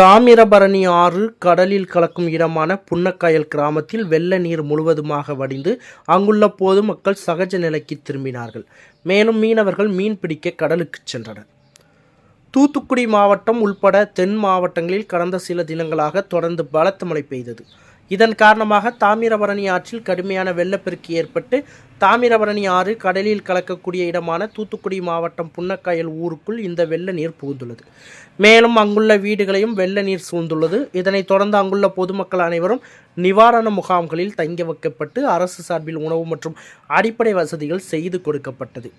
தாமிரபரணி ஆறு கடலில் கலக்கும் இடமான புன்னக்காயல் கிராமத்தில் வெள்ள நீர் முழுவதுமாக வடிந்து அங்குள்ள பொதுமக்கள் சகஜ நிலைக்கு திரும்பினார்கள். மேலும் மீனவர்கள் மீன் பிடிக்க கடலுக்கு சென்றனர். தூத்துக்குடி மாவட்டம் உள்பட தென் மாவட்டங்களில் கடந்த சில தினங்களாக தொடர்ந்து பலத்த மழை பெய்தது. இதன் காரணமாக தாமிரபரணி ஆற்றில் கடுமையான வெள்ளப்பெருக்கு ஏற்பட்டு தாமிரபரணி ஆறு கடலில் கலக்கக்கூடிய இடமான தூத்துக்குடி மாவட்டம் புன்னக்காயல் ஊருக்குள் இந்த வெள்ள நீர் புகுந்துள்ளது. மேலும் அங்குள்ள வீடுகளையும் வெள்ள நீர் சூழ்ந்துள்ளது. இதனைத் தொடர்ந்து அங்குள்ள பொதுமக்கள் அனைவரும் நிவாரண முகாம்களில் தங்கி வைக்கப்பட்டு அரசு சார்பில் உணவு மற்றும் அடிப்படை வசதிகள் செய்து கொடுக்கப்பட்டது.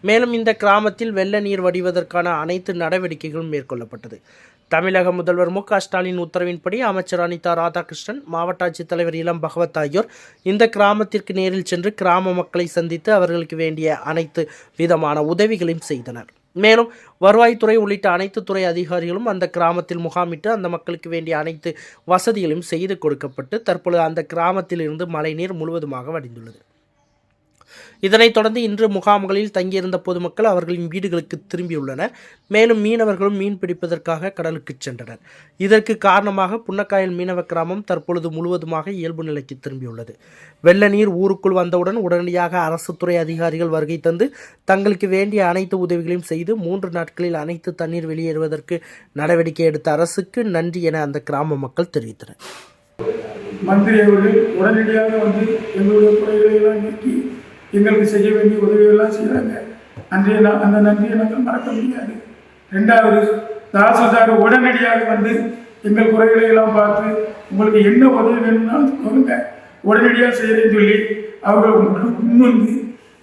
மேலும் இந்த கிராமத்தில் வெள்ள நீர் வடிவதற்கான அனைத்து நடவடிக்கைகளும் மேற்கொள்ளப்பட்டது. தமிழக முதல்வர் மு க ஸ்டாலின் உத்தரவின்படி அமைச்சர் அனிதா ராதாகிருஷ்ணன் மாவட்ட ஆட்சித்தலைவர் இளம் பகவத் ஆகியோர் இந்த கிராமத்திற்கு நேரில் சென்று கிராம மக்களை சந்தித்து அவர்களுக்கு வேண்டிய அனைத்து விதமான உதவிகளையும் செய்தனர். மேலும் வருவாய்த்துறை உள்ளிட்ட அனைத்து துறை அதிகாரிகளும் அந்த கிராமத்தில் முகாமிட்டு அந்த மக்களுக்கு வேண்டிய அனைத்து வசதிகளையும் செய்து கொடுக்கப்பட்டு தற்பொழுது அந்த கிராமத்தில் இருந்து மழைநீர் முழுவதுமாக வடிந்துள்ளது. இதனைத் தொடர்ந்து இன்று முகாம்களில் தங்கியிருந்த பொதுமக்கள் அவர்களின் வீடுகளுக்கு திரும்பியுள்ளனர். மேலும் மீனவர்களும் மீன் பிடிப்பதற்காக கடலுக்கு சென்றனர். இதற்கு காரணமாக புன்னக்காயல் மீனவ கிராமம் தற்பொழுது முழுவதுமாக இயல்பு நிலைக்கு திரும்பியுள்ளது. வெள்ள நீர் ஊருக்குள் வந்தவுடன் உடனடியாக அரசு துறை அதிகாரிகள் வருகை தந்து தங்களுக்கு வேண்டிய அனைத்து உதவிகளையும் செய்து மூன்று நாட்களில் அனைத்து தண்ணீர் வெளியேறுவதற்கு நடவடிக்கை எடுத்த அரசுக்கு நன்றி என அந்த கிராம மக்கள் தெரிவித்தனர். மந்திரி அவர்கள் உடனடியாக வந்து எங்களுடைய குறைகளை எல்லாம் நீக்கி எங்களுக்கு செய்ய வேண்டிய உதவியெல்லாம் செய்கிறாங்க அன்றைய நாள் அந்த நன்றியை நாங்கள் மறக்க முடியாது. ரெண்டாவது தாசில்தார் உடனடியாக வந்து எங்கள் குறைகளை எல்லாம் பார்த்து உங்களுக்கு என்ன உதவி வேணும்னாலும் சொல்லுங்க. உடனடியாக செய்கிறேன்னு சொல்லி அவர்கள் உங்களுக்கு முன்வந்து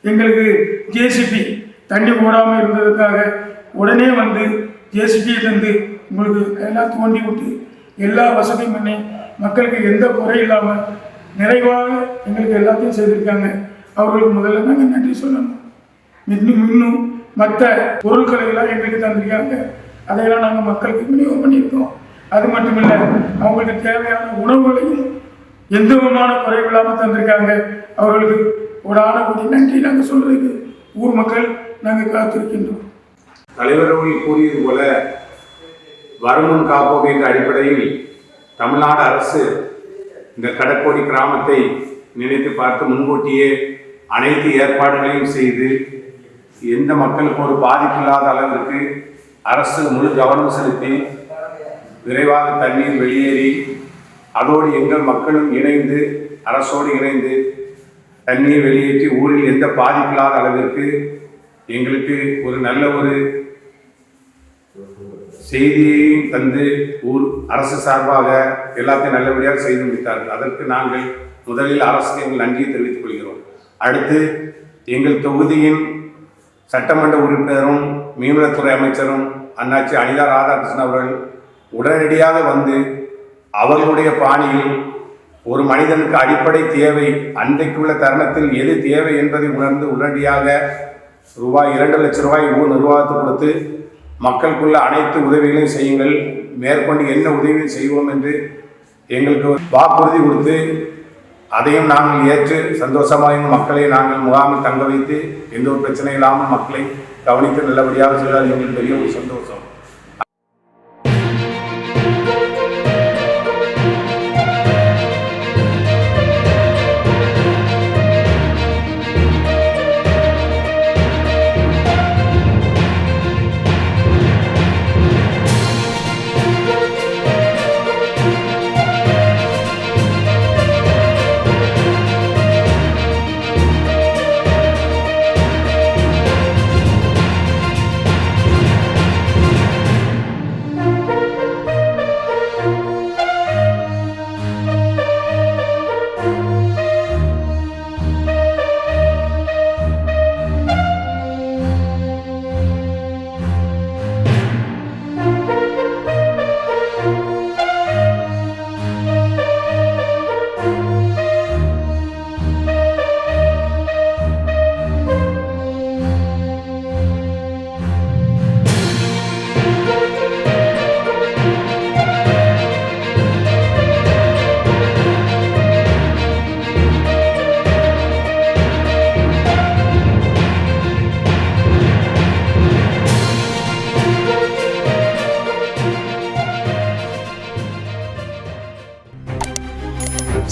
எங்களுக்கு ஜேசிபி தண்ணி போடாமல் இருந்ததுக்காக உடனே வந்து ஜேசிபியிலேருந்து தந்து உங்களுக்கு எல்லாம் தோண்டி விட்டு எல்லா வசதியும் பண்ணி மக்களுக்கு எந்த குறை இல்லாமல் நிறைவாக எங்களுக்கு எல்லாத்தையும் செய்திருக்காங்க. அவர்களுக்கு முதல்ல நாங்கள் நன்றி சொல்லணும்? இன்னும் இன்னும் மற்ற பொருட்களை எல்லாம் எங்களுக்கு தந்திருக்காங்க. அதையெல்லாம் நாங்கள் மக்களுக்கு விநியோகம் பண்ணியிருக்கோம். அது மட்டும் இல்லை அவங்களுக்கு தேவையான உணவுகளையும் எந்த விதமான குறைவில்லாமல் தந்திருக்காங்க. அவர்களுக்கு ஒரு கூடிய நன்றி நாங்கள் சொல்றதுக்கு ஊர் மக்கள் நாங்கள் காத்திருக்கின்றோம். தலைவர் அவர்கள் கூறியது போல வருமுன் காப்போம் என்ற அடிப்படையில் தமிழ்நாடு அரசு இந்த கடற்கோடி கிராமத்தை நினைத்து பார்த்து முன்கூட்டியே அனைத்து ஏற்பாடுகளையும் செய்து எந்த மக்களுக்கும் ஒரு பாதிப்பில்லாத அளவிற்கு அரசு முழு கவனம் செலுத்தி விரைவாக தண்ணீர் வெளியேறி அதோடு எங்கள் மக்களும் இணைந்து அரசோடு இணைந்து தண்ணீர் வெளியேற்றி ஊரில் எந்த பாதிப்பில்லாத அளவிற்கு எங்களுக்கு ஒரு நல்ல ஒரு செய்தியையும் தந்து ஊர் அரசு சார்பாக எல்லாத்தையும் நல்லபடியாக செய்து முடித்தார்கள். அதற்கு நாங்கள் முதலில் அரசுக்கு எங்கள் நன்றியை தெரிவித்துக் கொள்கிறோம். அடுத்து எங்கள் தொகுதியின் சட்டமன்ற உறுப்பினரும் மீன்வளத்துறை அமைச்சரும் அண்ணாச்சி அனிதா ராதாகிருஷ்ணன் அவர்கள் உடனடியாக வந்து அவர்களுடைய பாணியில் ஒரு மனிதனுக்கு அடிப்படை தேவை அன்றைக்குள்ள தருணத்தில் எது தேவை என்பதை உணர்ந்து உடனடியாக ரூபாய் இரண்டு லட்சம் ரூபாய் ஊர் நிர்வாகத்தை கொடுத்து மக்களுக்குள்ள அனைத்து உதவிகளையும் செய்யுங்கள் மேற்கொண்டு என்ன உதவியும் செய்வோம் என்று எங்களுக்கு ஒரு வாக்குறுதி கொடுத்து அதையும் நாங்கள் ஏற்று சந்தோஷமாக எங்கள் மக்களை நாங்கள் முகாமில் தங்க வைத்து எந்த ஒரு பிரச்சனை இல்லாமல் மக்களை கவனித்து நல்லபடியாக செய்தால் எங்களுக்கு பெரிய ஒரு சந்தோஷம்.